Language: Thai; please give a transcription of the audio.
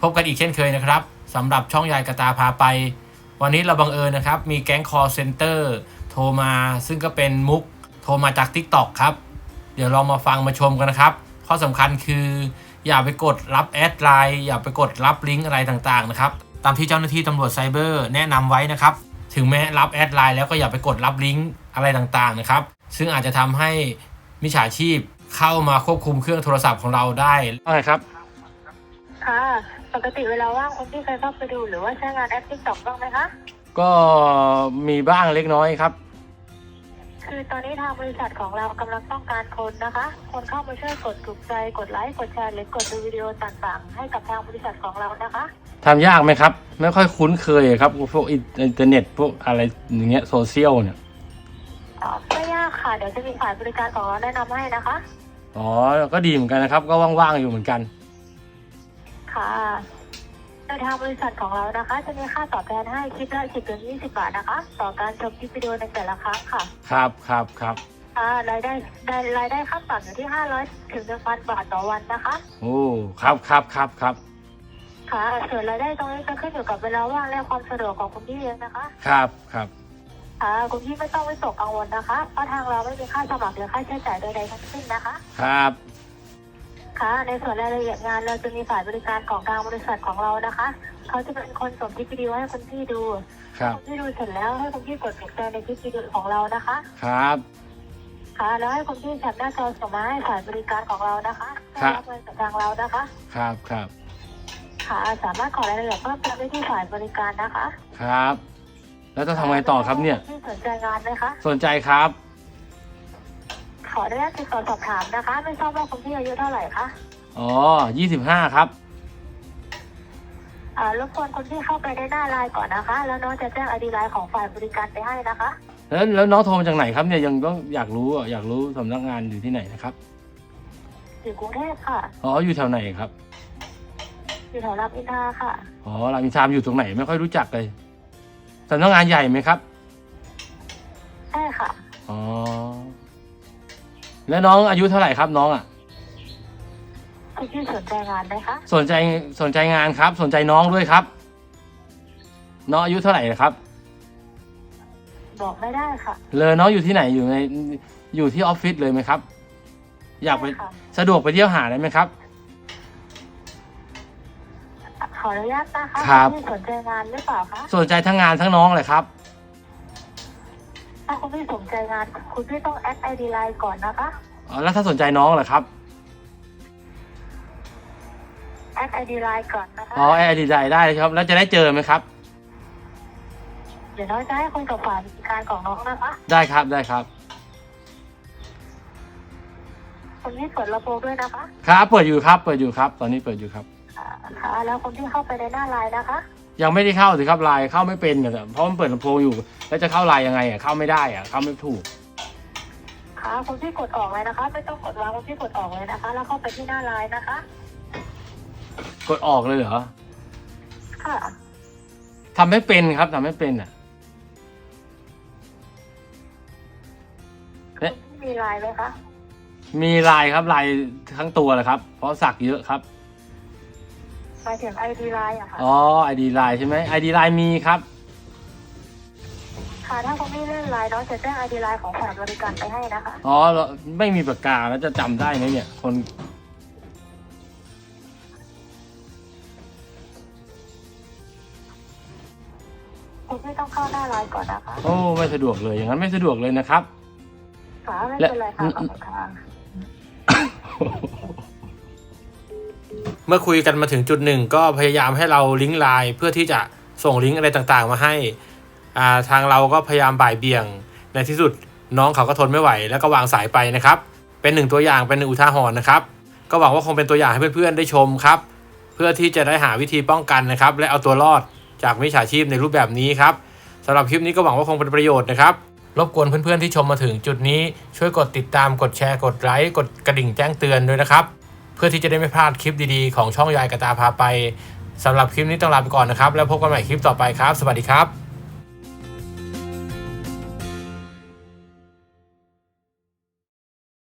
พบกันอีกเช่นเคยนะครับสำหรับช่องยายกระตาพาไป วันนี้เราบังเอิญนะครับ มีแก๊งคอร์เซนเตอร์โทรมาซึ่งก็เป็นมุกโทรมาจาก Tik t o อกครับ เดี๋ยวเรามาฟังมาชมกันนะครับ ข้อสำคัญคืออย่าไปกดรับแอดไลน์อย่าไปกดรับลิงก์อะไรต่างๆนะครับตามที่เจ้าหน้าที่ตำรวจไซเบอร์แนะนำไว้นะครับ ถึงแม้รับแอดไลน์แล้วก็อย่าไปกดรับลิงก์อะไรต่างๆนะครับ ซึ่งอาจจะทำให้มิจฉาชีพเข้ามาควบคุมเครื่องโทรศัพท์ของเราได้ว่าไงครับ ค่ะ ปกติเวลาว่างคุณพี่เคยเข้าไปดูหรือว่าใช้งานแอปติ๊กต็อกบ้างไหมคะ ก็มีบ้างเล็กน้อยครับ คือตอนนี้ทางบริษัทของเรากำลังต้องการคนนะคะ คนเข้ามาช่วยกดถูกใจ กดไลค์ กดแชร์หรือกดดูวิดีโอต่างๆ ให้กับทางบริษัทของเรานะคะ ทำยากไหมครับ ไม่ค่อยคุ้นเคยครับพวกอินเทอร์เน็ตพวกอะไรอย่างเงี้ยโซเชียลเนี่ย อ๋อไม่ยากค่ะ เดี๋ยวจะมีฝ่ายบริการของเราแนะนำให้นะคะ อ๋อ ก็ดีเหมือนกันนะครับ ก็ว่างๆอยู่เหมือนกัน ค่ะโดยทางบริษัทของเรานะคะ จะมีค่าตอบแทนให้คลิปละ10ถึง20 บาทนะคะ ต่อการชมคลิปวิดีโอในแต่ละครั้งค่ะครับครับครับค่ะรายได้ได้รายได้ขั้นต่ำอยู่ที่ 500ถึง1,000 บาทต่อวันนะคะ โอ้ครับครับครับครับค่ะส่วนรายได้ตรงนี้จะขึ้นอยู่กับเวลาว่างและความสะดวกของคุณพี่เองนะคะครับครับค่ะคุณพี่ไม่ต้องวิตกกังวลนะคะเพราะทางเราไม่มีค่าสมัครหรือค่าใช้จ่ายใดๆทั้งสิ้นนะคะ ครับ ค่ะในส่วนรายละเอียดงานเราจะมีฝ่ายบริการของทางบริษัทของเรานะคะ เขาจะเป็นคนส่งคลิปวิดีโอให้คุณพี่ดูครับคุณพี่ดูเสร็จแล้วให้คุณพี่กดถูกใจในคลิปวิดีโอของเรานะคะ ครับ ค่ะ แล้วให้คุณพี่แคปหน้าจอส่งมาให้ฝ่ายบริการของเรานะคะครับเพื่อรับเงินจากทางเรานะคะ ครับครับค่ะ สามารถขอรายละเอียดเพิ่มเติมได้ที่ฝ่ายบริการนะคะครับ แล้วจะทำไงต่อครับเนี่ยพี่สนใจงานไหมคะ สนใจครับ ขออนุญาตติดต่อสอบถามนะคะ ไม่ทราบว่าคุณพี่อายุเท่าไหร่คะอ๋อยี่สิบห้าครับ อ่ารบกวนคุณพี่เข้าไปในหน้าไลน์ก่อนนะคะ แล้วน้องจะแจ้งไอดีไลน์ของฝ่ายบริการไปให้นะคะ แล้วแล้วน้องโทรมาจากไหนครับเนี่ยยังต้องอยากรู้อะอยากรู้สำนักงานอยู่ที่ไหนนะครับ อยู่กรุงเทพค่ะ อ๋ออยู่แถวไหนครับ อยู่แถวรามอินทราค่ะ อ๋อรามอินทรามอยู่ตรงไหนไม่ค่อยรู้จักเลยสำนักงานใหญ่ไหมครับ แล้วน้องอายุเท่าไหร่ครับน้องอะคุณพี่สนใจงานไหมคะสนใจสนใจงานครับ สนใจน้องด้วยครับ น้องอายุเท่าไหร่ครับ บอกไม่ได้ค่ะ เลยน้องอยู่ที่ไหนอยู่ในอยู่ที่ออฟฟิศเลยไหมครับ อยากไปใช่ค่ะ สะดวกไปเที่ยวหาได้ไหมครับ ขออนุญาตนะคะครับณพี่สนใจงานหรือเปล่าคะสนใจทั้งงานทั้งน้องเลยครับ ถ้าคุณพี่สนใจงาน คุณพี่ต้องแอดไอดีไลน์ก่อนนะคะ อ๋อแล้วถ้าสนใจน้องเหรอครับ แอดไอดีไลน์ก่อนนะคะ อ๋อแอร์ดีใจได้ครับ แล้วจะได้เจอไหมครับ เดี๋ยวน้องจะให้คุยกับฝ่ายบริการของน้องนะคะ ได้ครับได้ครับคุณพี่เปิดระบบด้วยนะคะครับ เปิดอยู่ครับ เปิดอยู่ครับ ตอนนี้เปิดอยู่ครับอ่าค่ะแล้วคุณพี่เข้าไปในหน้าไลน์นะคะ ยังไม่ได้เข้าสิครับไลน์เข้าไม่เป็นอะเพราะมันเปิดลำโพงอยู่ แล้วจะเข้าไลน์ยังไงอะเข้าไม่ได้อะเข้าไม่ถูกค่ะคุณพี่กดออกเลยนะคะ ไม่ต้องกดวางคุณพี่กดออกเลยนะคะ แล้วเข้าไปที่หน้าไลน์นะคะ กดออกเลยเหรอค่ะทำไม่เป็นครับทำไม่เป็นอะเอ๊ะคุณพี่มีไลน์ไหมคะมีลายครับลายทั้งตัวเลยครับ เพราะสักเยอะครับ หมายถึงไอดีไลน์อะค่ะ อ๋อไอดีไลน์ใช่ไหมไอดีไลน์มีครับ ค่ะ ถ้าคุณพี่เล่นไลน์น้องจะแจ้งไอดีไลน์ของฝ่ายบริการไปให้นะคะ อ๋อแล้วไม่มีปากกาแล้วจะจำได้ไหมเนี่ย คนคุณพี่ต้องเข้าหน้าไลน์ก่อนนะคะ โอ้ไม่สะดวกเลยอย่างนั้นไม่สะดวกเลยนะครับ ค่ะ ไม่เป็นไรค่ะขอบคุณค่ะ เมื่อคุยกันมาถึงจุดหนึ่งก็พยายามให้เราลิงก์ไลน์เพื่อที่จะส่งลิงก์อะไรต่างๆ มาให้าทางเราก็พยายามบ่ายเบี่ยง ในที่สุดน้องเขาก็ทนไม่ไหว แล้วก็วางสายไปนะครับ เป็นหนึ่งตัวอย่างเป็นหนึ่งอุทาหรณ์นะครับ ก็หวังว่าคงเป็นตัวอย่างให้เพื่อนๆได้ชมครับ เพื่อที่จะได้หาวิธีป้องกันนะครับ และเอาตัวรอดจากมิจฉาชีพในรูปแบบนี้ครับสำหรับคลิปนี้ก็หวังว่าคงเป็นประโยชน์นะครับรบกวนเพื่อนๆที่ชมมาถึงจุดนี้ช่วยกดติดตามกดแชร์กดไลค์กดกระดิ่งแจ้งเตือนด้วยนะครับ พื่อที่จะได้ไม่พลาดคลิปดีๆ ของช่องยายกระตาพาไปสำหรับคลิปนี้ต้องลาไปก่อนนะครับ แล้วพบกันใหม่คลิปต่อไปครับ สวัสดีครับ